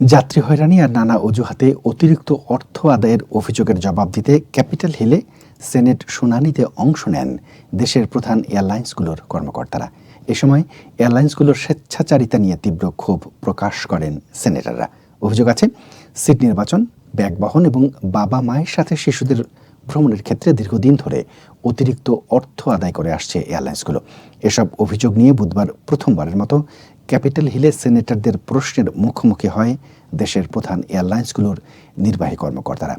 যাত্রী হয়রানি আর নানা অজুহাতে অতিরিক্ত অর্থ আদায়ের অভিযোগের জবাব দিতে ক্যাপিটাল হিলে সেনেট শুনানিতে অংশ নেন দেশের প্রধান এয়ারলাইন্সগুলোর কর্মকর্তারা। এ সময় এয়ারলাইন্সগুলোর স্বেচ্ছাচারিতা নিয়ে তীব্র ক্ষোভ প্রকাশ করেন সেনেটাররা। অভিযোগ আছে, সিট নির্বাচন ব্যাগ বহন এবং বাবা মায়ের সাথে শিশুদের ভ্রমণের ক্ষেত্রে দীর্ঘদিন ধরে অতিরিক্ত অর্থ আদায় করে আসছে এয়ারলাইন্সগুলো। এসব অভিযোগ নিয়ে বুধবার প্রথমবারের মতো ক্যাপিটাল হিলে সেনেটরদের প্রশ্নের মুখোমুখি হয় দেশের প্রধান এয়ারলাইন্সগুলোর নির্বাহী কর্মকর্তারা।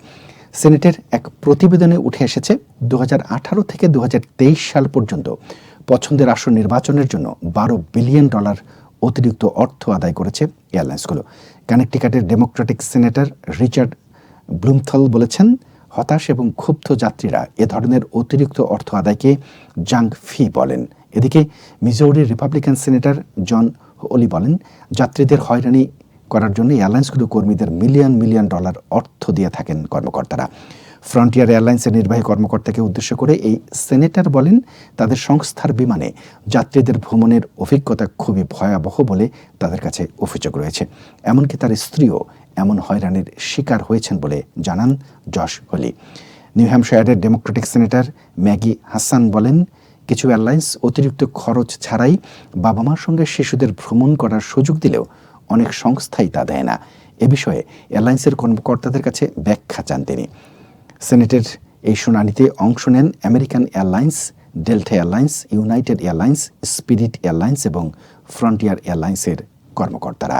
সেনেটের এক প্রতিবেদনে উঠে এসেছে, দুহাজার আঠারো থেকে দুহাজার তেইশ সাল পর্যন্ত পছন্দের আসন নির্বাচনের জন্য বারো বিলিয়ন ডলার অতিরিক্ত অর্থ আদায় করেছে এয়ারলাইন্সগুলো। কানেকটিকাটের ডেমোক্রেটিক সেনেটর রিচার্ড ব্লুমথল বলেছেন, হতাশ এবং ক্ষুব্ধ যাত্রীরা এ ধরনের অতিরিক্ত অর্থ আদায়কে জাঙ্ক ফি বলেন। এদিকে মিজোরির রিপাবলিকান সেনেটর জন ওলি বলেন, যাত্রীদের হয়রানি করার জন্য এয়ারলাইন্সগুলো কর্মীদের মিলিয়ন মিলিয়ন ডলার অর্থ দিয়ে থাকেন কর্মকর্তারা। ফ্রন্টিয়ার এয়ারলাইন্সের নির্বাহী কর্মকর্তাকে উদ্দেশ্য করে এই সেনেটর বলেন, তাদের সংস্থার বিমানে যাত্রীদের ভ্রমণের অভিজ্ঞতা খুবই ভয়াবহ বলে তাদের কাছে অভিযোগ রয়েছে। এমনকি তার স্ত্রীও এমন হয়রানির শিকার হয়েছেন বলে জানান জশ হলি নিউ হ্যাম্পশায়ারের ডেমোক্রেটিক সেনেটর ম্যাগি হাসান বলেন কিছু এয়ারলাইন্স অতিরিক্ত খরচ ছাড়াই বাবা মার সঙ্গে শিশুদের ভ্রমণ করার সুযোগ দিলেও অনেক সংস্থাই তা দেয় না। এ বিষয়ে এয়ারলাইন্সের কর্মকর্তাদের কাছে ব্যাখ্যা চান তিনি। সেনেটের এই শুনানিতে অংশ নেন American airlines, Delta airlines, United airlines, Spirit airlines এবং ফ্রন্টিয়ার এয়ারলাইন্সের কর্মকর্তারা।